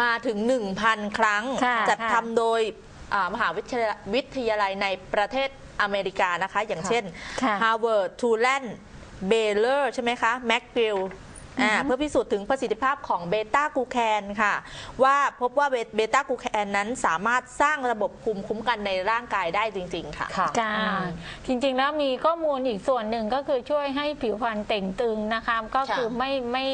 มาถึง 1,000 ครั้ง ค่ะจัดค่ะทำโดยอ่ามหาวิทยาวิทยาลัยในประเทศอเมริกานะคะ อย่างเช่น ค่ะ Harvard Tulane Baylor ใช่ไหมคะ McGill อ่าเพื่อพิสูจน์ถึงประสิทธิภาพของเบต้ากูแคนค่ะ ว่าพบว่าเบต้ากูแคนนั้นสามารถสร้างระบบภูมิคุ้มกันในร่างกายได้จริง ๆ ค่ะ ค่ะ จ้าอืมจริงๆแล้วมีข้อมูลอีกส่วนหนึ่งก็คือช่วยให้ผิวพรรณเต่งตึงนะคะ ก็คือค่ะไม่ไม่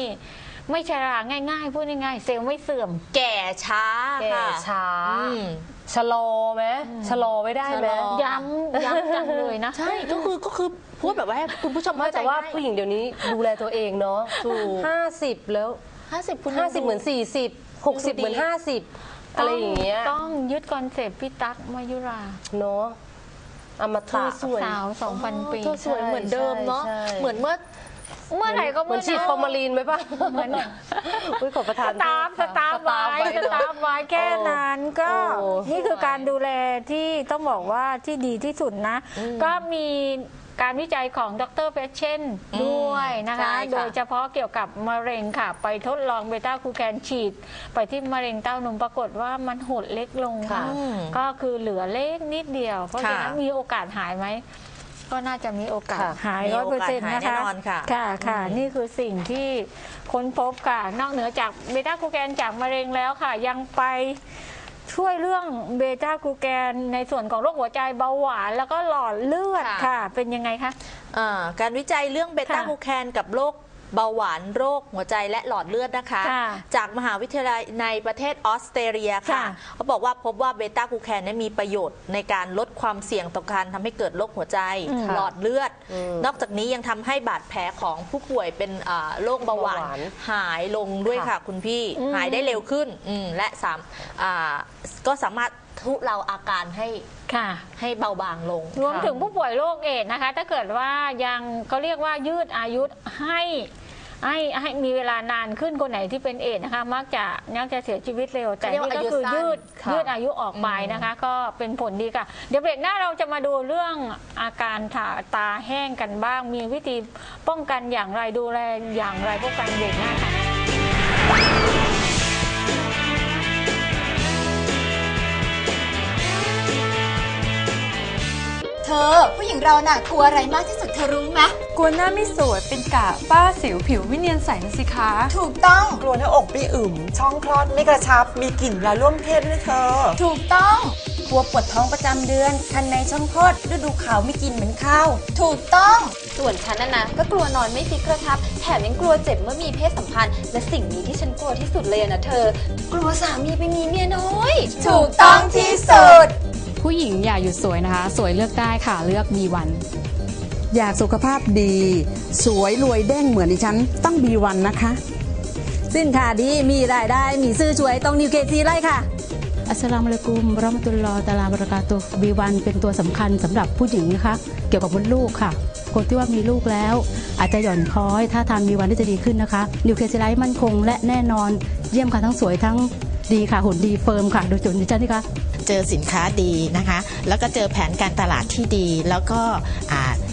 ไม่ชราง่าย ๆ พูดง่ายๆเซลล์ไม่เสื่อม แก่ช้าแก่ค่ะ ช้าอืม ชะลอไหมชะลอไว้ได้ไหมชะลอ ย้ำย้ำจังเลยนะ ใช่ก็คือก็คือพูดแบบว่าให้คุณผู้ชมไม่เข้าใจแต่ว่าง่ยผู้หญิงเดี๋ยวนี้ดูแลตัวเองเนาะถูก ห้าสิบแล้วห้าสิบคุณห้าสิบเหมือนสี่สิบหกสิบดูดีเหมือนห้าสิบอะไรอย่างเงี้ยต้องยึดคอนเซปต์พี่ตั๊กมายุราเนาะอมคือตะสวยสาว2,000ปี เธอสวยเหมือนเดิมเนาะใช่ใช่ เหมือนเมื่อ เมื่อไหร่ก็เหมืเมื่ออนฉีดฟอร์มาลีนไหมป่ะเหมือนอุ้ยขอประทานสตาร์ฟสตาร์ฟไว้สตาร์ฟไว้แค่นั้นก็โอ้นี่คือการดูแลที่ต้องบอกว่าที่ดีที่สุดนะ ก็มีการวิจัยของดรเฟชเชนด้วยนะใช่คะค่ะ โดยเฉพาะเกี่ยวกับมะเร็งค่ะ ไปทดลองเบต้าคูแคนฉีด ไปที่มะเร็งเต้านมปรากฏว่ามันหดเล็กลงค่ะอืมก็คือเหลือเล็กนิดเดียว เพราะฉะนั้นค่ะ มีโอกาสหายไหม ก็น่าจะมีโอกาสค่ะหายมีร้อยโอเปอร์กาสเซ็นต์หายนะคะแน่นอนค่ะ ค่ะค่ะอืมนี่คือสิ่งที่ค้นพบค่ะ นอกเหนือจากเบต้ากูแกนจากมะเร็งแล้วค่ะ ยังไปช่วยเรื่องเบต้ากูแกนในส่วนของโรคหัวใจเบาหวาน แล้วก็หลอดเลือดค่ะ ค่ะ เป็นยังไงคะ อ่าการวิจัยเรื่องเบต้าค่ะ กูแคนกับโรค เบาหวานโรคหัวใจและหลอดเลือดนะคะ ค่ะจากมหาวิทยาลัยในประเทศออสเตรเลียค่ะค่ะเขาบอกว่าพบว่าเบต้ากูแคนเนี่ยมีประโยชน์ในการลดความเสี่ยงต่อการทำให้เกิดโรคหัวใจ อืมหลอดเลือด อืมนอกจากนี้ยังทำให้บาดแผลของผู้ป่วยเป็นอ่าโรคเบาหวานเบาหวานหายลงด้วยค่ะ ค่ะคุณพี่อืม หายได้เร็วขึ้นอืมและสามอ่าก็สามารถทุเลาอาการให้ค่ะ ให้เบาบางลง รวมถึงผู้ป่วยโรคเอดส์นะคะ ถ้าเกิดว่ายังก็เรียกว่ายืดอายุให้ ให้ให้มีเวลานานขึ้นคนไหนที่เป็นเอดส์นะคะ มักจะมักจะเสียชีวิตเร็ว แต่เขาเรียกว่านี่ก็คืออายุสั้นยืดค่ะยืดอายุออกไปนะคะ ก็เป็นผลดีค่ะ เดี๋ยวเบรกหน้าเราจะมาดูเรื่องอาการตาตาแห้งกันบ้าง มีวิธีป้องกันอย่างไรดูแลอย่างไรป้องกันเบรกหน้าค่ะเธอผู้หญิงเราน่ะกลัวอะไรมากที่สุดเธอรู้ไหมกลัวหน้าไม่สวยเป็นกะป้าสิวผิวไม่เนียนใสนะสิคะ ถูกต้องกลัวหน้าอกไม่อึมช่องคลอดไม่กระชับ มีกลิ่นเวลาร่วมเพศด้วยเธอ ถูกต้องกลัวปวดท้องประจำเดือน คันในช่องคลอดฤดูขาวไม่กินเหมือนข้าว ถูกต้อง ส่วนฉันน่ะนะก็กลัวนอนไม่ฟิกกระชับ แถมยังกลัวเจ็บเมื่อมีเพศสัมพันธ์ และสิ่งนี้ที่ฉันกลัวที่สุดเลยนะเธอ กลัวสามีไปมีเมียน้อย ถูกต้องที่สุด ผู้หญิงอย่าหยุดสวยนะคะ สวยเลือกได้ค่ะเลือก B1 อยากสุขภาพดี สวยรวยเด้งเหมือนดิฉัน ต้องบีวันนะคะ สินค้าดีมีรายได้ มีซื้อช่วยต้องนิวเคซีไล่ค่ะ อัสสลามุอะลัยกุมเราะห์มะตุลลอฮ์ตะอาลาบะเราะกาตุฮ์ B1 เป็นตัวสำคัญสำหรับผู้หญิงนะคะ เกี่ยวกับมดลูกค่ะ คนที่ว่ามีลูกแล้ว อาจจะหย่อนคล้อย ถ้าทาน B1 ได้จะดีขึ้นนะคะนิวเคซีไลท์มั่นคง และแน่นอนเยี่ยมค่ะทั้งสวยทั้งดีค่ะหุ่นดีเฟิร์มค่ะโดยจุดดิฉันนี่คะเจอสินค้าดีนะคะ แล้วก็เจอแผนการตลาดที่ดี แล้วก็อ่า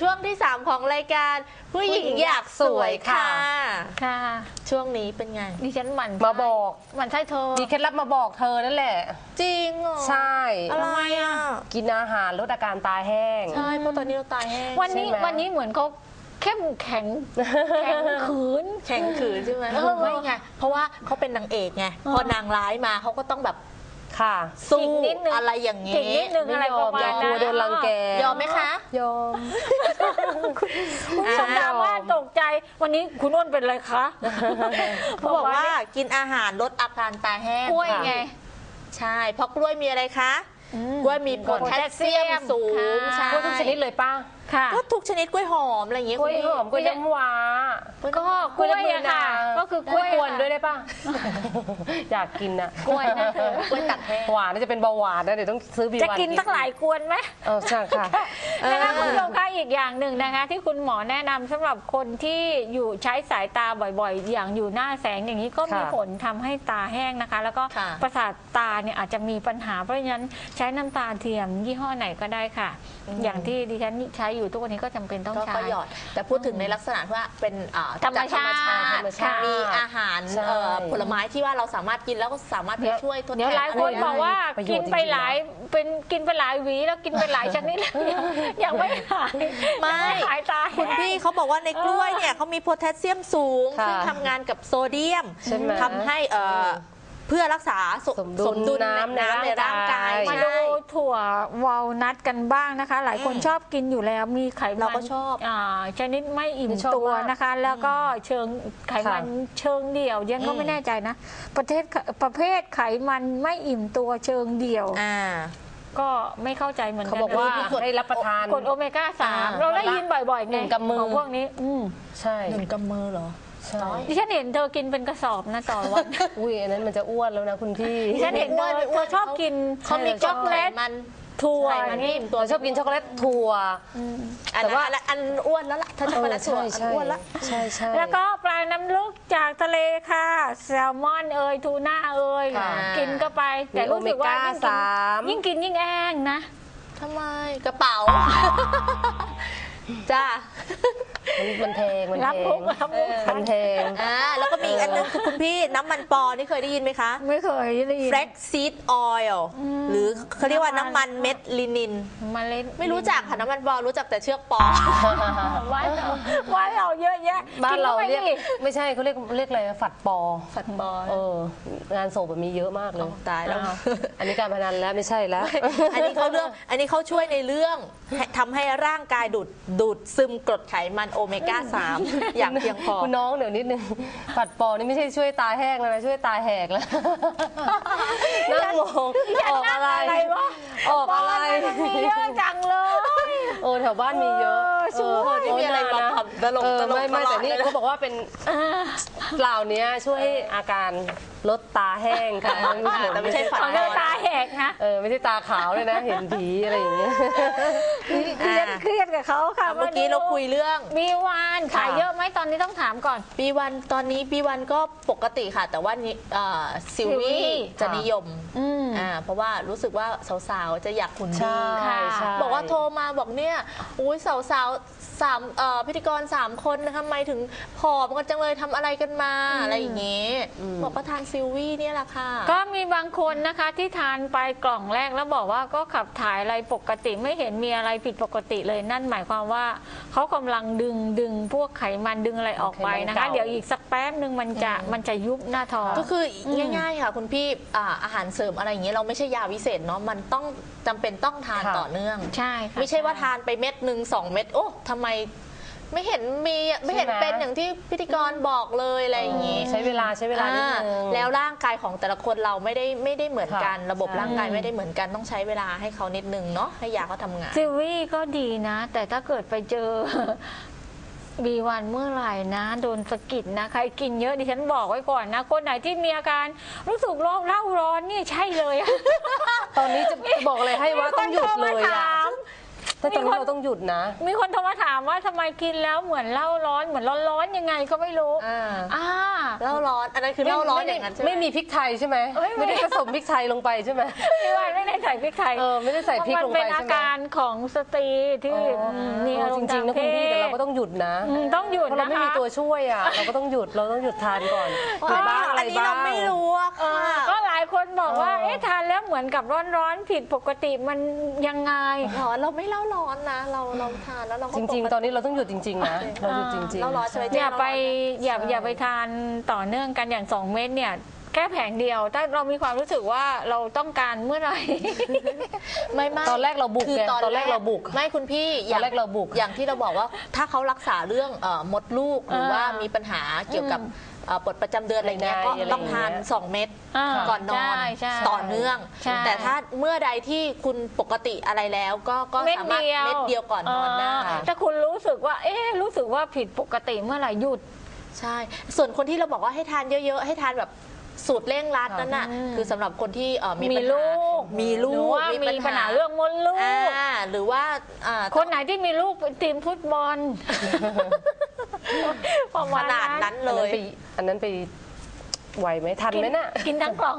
ช่วงที่ 3 ของรายการผู้หญิงอยากสวยค่ะ ค่ะ ช่วงนี้เป็นไง ดิฉันหมั่นมาบอก หมั่นใช่เธอ มีเคล็ดลับมาบอกเธอนั่นแหละ จริงเหรอใช่ อะไรอะ กินอาหารลดอาการตาแห้ง ใช่เพราะตอนนี้เราตายแห้งวันนี้ใช่ไหม วันนี้เหมือนเขาเข้มแข็ง แข็งขืน แข่งขืนใช่ไหมเออ ไม่ไงเพราะว่าเขาเป็นนางเอกไงพอนางร้ายมาเขาก็ต้องแบบ ค่ะ สู้อีกนิดนึง อะไรอย่างอีกนิดนึงไม่อะไรยปอระมมาอย่าณกลันั้วนโดนรังแก ยอมไหมคะ ยอม คุณผู้ชมดราม่าตกใจ วันนี้คุณอ้วนเป็นอะไรคะเขาบอกว่ากินอาหารลดอาการตาแห้งกล้วยไง ใช่เพราะกล้วยมีอะไรคะอืมกล้วยมีโพแทสเซียมสูงค่ะใช่ กล้วยทุกชนิดเลยป้า ค่ะ ก็ทุกชนิดกล้วยหอมอะไรอย่างเงี้ยกล้วยหอมกล้วยน้ำว้าก็กล้วยอะค่ะ ก็คือกกล้ล้ววยยกวนอะด้วยได้ป่ะ อยากกินอะกล้วยนะเธอกล้วยตัดแห้งหวานน่าจะเป็นเบาหวานนะเดี๋ยวต้องซื้อบีจะวันกินสักหลายกวนไหมเออใช่ค่ะนะคะคุณผู้ชมคะอีกอย่างหนึ่งนะคะ ที่คุณหมอแนะนำสำหรับคนที่อยู่ใช้สายตาบ่อยๆ อย่างอยู่หน้าแสงอย่างนี้ก็มีค่ะผลทำให้ตาแห้งนะคะ แล้วก็ค่ะประสาทตาเนี่ยอาจจะมีปัญหาเพราะฉะนั้นใช้น้ำตาเทียมยี่ห้อไหนก็ได้ค่ะ อย่างที่ดิฉันใช้อยู่ทุกวันนี้ก็จำเป็นต้องก็ใช้ ก็หยอด แต่พูดถึงในลักษณะที่ว่าเป็นอ่าธรรมชาติจากธรรมชาติมีอาหารใช่ เอ่อผลไม้ที่ว่าเราสามารถกินแล้วก็สามารถไปเดี๋ยวช่วยทดแทนเดี๋ยวหลายคนะไรบอกว่าประโยชน์กินไปจริงๆ หลายเป็นกินไปหลายหวีแล้วกินไปหลายชนิดแล้วยังยังไม่หายไม่ ยังหายตาคุณพี่เขาบอกว่าในกล้วยเนี่ยเขามีโพแทสเซียมสูง ค่ะซึ่งทำงานกับโซเดียมใช่ไหม ทำให้เอ่อ เพื่อรักษาสสมดุลในน้ำในน้ำในร่างกายร่างกายมาใช่ดูถั่ววอลนัทกันบ้างนะคะ หลายคนอืมชอบกินอยู่แล้วมีไขมันเราก็ชอบาชนิดไม่อิ่มชอบตัวมากนะคะ แล้วก็เชิงไขมันค่ะเชิงเดี่ยวยังก็อืมไม่แน่ใจนะ ประเทศประเภทไขมันไม่อิ่มตัวเชิงเดี่ยว อ่า ก็ไม่เข้าใจเหมือนกัเขาบอกว่านะให้รับประทานกรดโอเมก้าสามอ่าเราได้ยินบ่อยๆหไงนึ่งกำมือ ของพวกนี้อืมใช่หนึ่งกำมือเหรอ ใช่ดิฉันเห็นเธอกินเป็นกระสอบนะต่อวันอุ้ยอันนั้นมันจะอ้วนแล้วนะคุณพี่ ดิฉันเห็นเธอเธอชอบกินเขามีช็อกโกแลต มัน ถั่วไขมันที่อิ่มตัวเราชอบกินช็อกโกแลตถั่ว แต่แต่ว่าว่าอันอ้วนแล้วล่ะถ้าช็อกโกแลตถั่วใช่อันใช่อ้วนละใช่ใช่แล้วก็ปลาน้ำลึกจากทะเลค่ะ แซลมอนเอยทูน่าเอยค่ะกินก็ไป แต่รู้สึกว่ามีโอเมก้ายิ่งกินสามยิ่งกินยิ่งแอ้งนะทำไมกระเป๋า จ้า มันมันแพงมันรับแพมุงกรับมุกมันแพงอ่าแล้วก็มีอีกอันนึงคือคุณพี่น้ำมันปอนี่เคยได้ยินไหมคะ ไม่เคยได้ยิน flax seed oil หรือเขาเรียกว่าน้ำมันเม็ดลินินมาเล่นไม่รู้จักค่ะน้ำมันปอรู้จักแต่เชือกปอ ว่าเราว่าเราเยอะแยะบ้านเราข้ไปเรียกดิไม่ใช่เขาเรียกเรียกอะไรฝัดปอ ฝัดปอเอองานศพแบบมีเยอะมากเลยตายแล้ว อ้อันนี้การพนันแล้วไม่ใช่แล้ว อันนี้เขาเรื่องอันนี้เขาช่วยในเรื่องให้ทำให้ร่างกายดูดดูดซึมกรดไขมันโอเมก้า 3 อย่างเพียงพอ คุณน้องเดี๋ยวนิดนึงฝัดปอนี่ไม่ใช่ช่วยตาแห้งแล้วนะช่วยตาแหกแล้วนั่งมองออกอะไรอะไรวะออกอะไรมันมีเยอะจังเลยโอ้แถวบ้านมีเยอะเออช่วยเออไม่มีอะไรมาทำตลกเออตลกไม่ไม่ตลอดแต่นี่เลยนะเขาบอกว่าเป็นเหล่านี้ช่วยอาการ ลดตาแห้งค่ะแต่ไม่ใช่ฝัดของปเธออตาแหกนะ เออไม่ใช่ตาขาวเลยนะ เห็นผีอะไรอย่างเงี้ยดิฉันเครียดกับเขาค่ะเมื่อกี้เราคุยเรื่อง มีวานขายเยอะไหมตอนนี้ต้องถามก่อน ปีวันตอนนี้ปีวันก็ปกติค่ะ แต่ว่านี่เอ่อซิลซิลวี่วี่จะนิยมอืมอ่าเพราะว่ารู้สึกว่าสาวๆ จะอยากหุ่นใช่ดีค่ะ ใช่ บอกว่าโทรมาบอกเนี่ยอุ้ยสาวๆ สามเอ่อพิธีกรสามคนนะคะทำไมถึงผอมกันจังเลยทำอะไรกันมาอะไรอย่างเงี้ยบอกก็ทานซิลวี่เนี่ยแหละค่ะ ก็มีบางคนนะคะที่ทานไปกล่องแรกแล้วบอกว่าก็ขับถ่ายอะไรปกติไม่เห็นมีอะไรผิดปกติเลยนั่นหมายความว่าเขากำลังดึงดึงพวกไขมันดึงอะไรออกไปนะคะไขมันเก่า เดี๋ยวอีกสักแป๊บหนึ่งมันจะมันจะยุบหน้าท้อง ก็คืออมง่ายๆค่ะคุณพี่อ่าอาหารเสริมอะไรอย่างเงี้ยเราไม่ใช่ยาวิเศษเนาะมันต้องจำเป็นต้องทานค่ะ ต่อเนื่อง ใช่ค่ะ ไม่ใช่ว่าทานไปเม็ดหนึ่งสองเม็ดโอ้ทำไมไม่เห็นมีไม่เห็นใช่ไหม เป็นอย่างที่พิธีกรบอกเลยอะไรอย่างงี้ใช้เวลาใช้เวลานิดนึง อ่าแล้วร่างกายของแต่ละคนเราไม่ได้ไม่ได้เหมือนกัน ค่ะ ระบบใช่ร่างกายไม่ได้เหมือนกันต้องใช้เวลาให้เขานิดนึงเนาะให้ยาเขาทำงานซิลวี่ก็ดีนะ แต่ถ้าเกิดไปเจอ บีวันเมื่อไหร่นะ โดนสะกิดนะ ใครกินเยอะดิฉันบอกไว้ก่อนนะ คนไหนที่มีอาการรู้สึกโรคเล่าร้อนนี่ใช่เลยอะตอนนี้จะจะบอกเลยให้ว่าต้องหยุดเลยมีคนโทรมาอะ ถามแต่ตอนนี้เราต้องหยุดนะ มีคนโทรมาถามว่าทำไมกินแล้วเหมือนเหล้าร้อนเหมือนร้อนๆยังไงก็ไม่รู้อ่า อ่า เหล้าร้อน อันนั้นคือเหล้าร้อนอย่างนั้นใช่ไหม ไม่มีพริกไทยใช่ไหมเอ้ยไม่ ไม่ได้ผสมพริกไทยลงไปใช่ไหม พี่วันไม่ได้ใส่พริกไทยเออไม่ได้ใส่พริกลงไปมันเป็นใช่ไหม อาการของสตรีที่อ๋อมมีอารจมณ์ริงๆนะทาคุณพี่เพศแต่เราก็ต้องหยุดนะอืมต้องหยุดเพราะเรานะไม่มีคะ ตัวช่วยอะเราก็ต้องหยุดเราต้องหยุดทานก่อนหยุดบ้างอะไรอันนี้บ้าเรางไม่รู้อะเอค่ะ อก็หลาย คนบอกว่าเออเอ๊ะทานแล้วเหมือนกับร้อนๆผิดปกติมันยังไง ร้อนเราไม่เล่าร้อนนะ เราเราทานแล้วเราก็จริง ๆ ตอนนี้เราต้องหยุดจริง ๆ นะ เราหยุดจริงๆเล่าร้อนใช่ไหมอย่าไปอย่าใช่อย่าไปทานต่อเนื่องกันอย่าง2เม็ดเนี่ย แค่แผงเดียวถ้าเรามีความรู้สึกว่าเราต้องการเมื่อไหร่ ไม่ไม่ตอนแรกเราบุกคือไงตอนแรกเราบุกไม่คุณพี่ตอนแรกเราบุกอย่างที่เราบอกว่าถ้าเขารักษาเรื่องเอ่อมดลูกหรือว่ามีปัญหาเกี่ยวกับเอ่อปวดประจำเดือนอะไรเงี้ยในก็อะไรต้องทานอย่างเงี้ยสองเม็ดอ่าก่อนนอนใช่ใช่ต่อเนื่อง ใช่แต่ถ้าเมื่อใดที่คุณปกติอะไรแล้วก็ก็เม็ดสามารถเดียว เม็ดเดียวก่อนนอนได้ถ้าคุณรู้สึกว่า เอ๊ะรู้สึกว่าผิดปกติเมื่อไหร่หยุด ใช่ ส่วนคนที่เราบอกว่าให้ทานเยอะ ๆ ให้ทานแบบ สูตรเร่งรัดนั่นน่ะคือสำหรับคนที่เอ่อมีมีปัญลูหากมีลูหรือกว่ามีปัญหาเรื่องมดลูอ่ากหรือว่าอ่า คนไหนที่มีลูกเป็นทีมฟุตบอลประขมาณนาดนั้นเลอันนั้นยไปอันนั้นไป ไหวไหมทันไหมน่ะกินทั้งกล่อง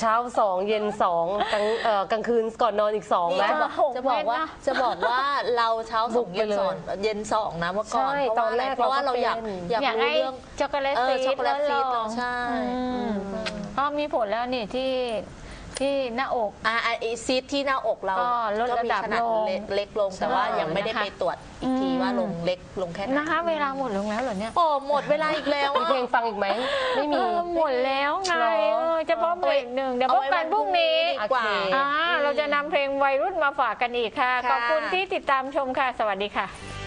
เช้าสองเย็นสองกลางเอ่อกลางคืนก่อนนอนอีกสองไหม จะบอกหกจะบอกว่าเม็ดนะจะบอกว่าเราเช้าสบุองกไปเย็นเลยสองเย็นสองนะเมื่อก่อนใช่เพราะว่าตอนแรกเพราะว่าเราเราก็อยากเป็น อยากอยากรู้ให้เรื่องช็อกโกแลตเออซีช็อกดโกแลตแล้วซีลดองใช่ อืมก็มีผลแล้วนี่ที่ ที่หน้าอก อ่าไอซีดที่หน้าอกเราก็ลดระดับมีขนาดลงเล็กเล็กลง แต่ว่ายังไม่ได้นะคะไปตรวจอีกทีอืม ว่าลงเล็กลงแค่ไหนนะคะ เวลาหมดลงแล้วเหรอเนี่ยโอ้หมดเวลาอีกแล้วมีเพลงฟังอีกไหมไม่มี เออหมดแล้วไงหรอ เออเฉพาะเบรกหนึ่งเดี๋ยวพบกันพรุ่งนี้ดีกว่า โอเค อ่าเราจะนำเพลงวัยรุ่นมาฝากกันอีกค่ะ ค่ะ ขอบคุณที่ติดตามชมค่ะ สวัสดีค่ะ